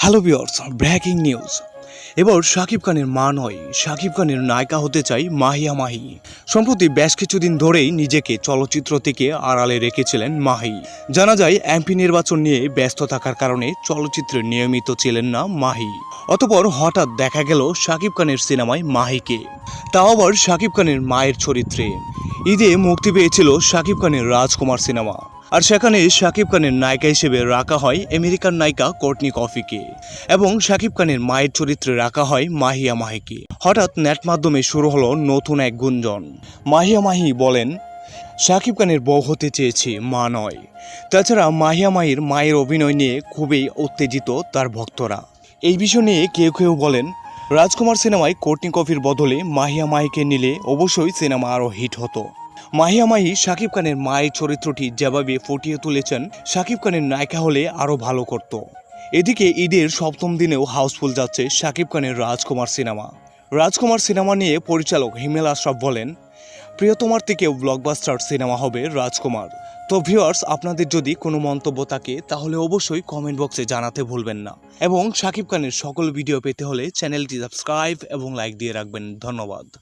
Hello বিয়ার্স breaking news এবার শাকিব খানের মা নয় শাকিব খানের নায়িকা হতে চাই মাহিয়া মাহি। সম্প্রতি বেশ কিছুদিন ধরেই নিজেকে চলচ্চিত্র থেকে আড়ালে রেখেছিলেন মাহি। জানা যায়, এমপি নির্বাচন নিয়ে ব্যস্ত থাকার কারণে চলচ্চিত্রে নিয়মিত ছিলেন না মাহি। অতপর হঠাৎ দেখা গেল শাকিব খানের সিনেমায় মাহিকে। তাও আবার শাকিব খানের মায়ের চরিত্রে। ঈদে মুক্তি পেয়েছিল শাকিব খানের রাজকুমার সিনেমা। আর সেখানে শাকিব খানের নায়িকা হিসেবে রাখা হয় আমেরিকান নায়িকা কোর্টনি কফিকে। এবং শাকিব খানের মায়ের চরিত্রে রাখা হয় মাহিয়া মাহিকে। হঠাৎ নেট মাধ্যমে শুরু হলো নতুন এক গুঞ্জন। মাহিয়া মাহি বলেন, শাকিব খানের বউ হতে চেয়েছে, মা নয়। তাছাড়া মাহিয়া মাহির মায়ের অভিনয় নিয়ে খুবই উত্তেজিত তার ভক্তরা। এই বিষয় নিয়ে কেউ কেউ বলেন রাজকুমার সিনেমায় কোর্টনি কফির বদলে মাহিয়া মাহিকে নিলে অবশ্যই সিনেমা আরও হিট হতো। মাহিয়া মাহি, শাকিব খানের মায়ের চরিত্রটি যেভাবে ফুটিয়ে তুলেছেন, শাকিব খানের নায়িকা হলে আরও ভালো করত। এদিকে ঈদের সপ্তম দিনেও হাউসফুল যাচ্ছে শাকিব খানের রাজকুমার সিনেমা। রাজকুমার সিনেমা নিয়ে পরিচালক হিমেল আশরাফ বলেন প্রিয়তমার থেকেও ব্লকবাস্টার সিনেমা হবে রাজকুমার। তো ভিউয়ার্স আপনাদের যদি কোনো মন্তব্য থাকে, তাহলে অবশ্যই কমেন্ট বক্সে জানাতে ভুলবেন না। এবং শাকিব খানের সকল ভিডিও পেতে হলে চ্যানেলটি সাবস্ক্রাইব এবং লাইক দিয়ে রাখবেন। ধন্যবাদ।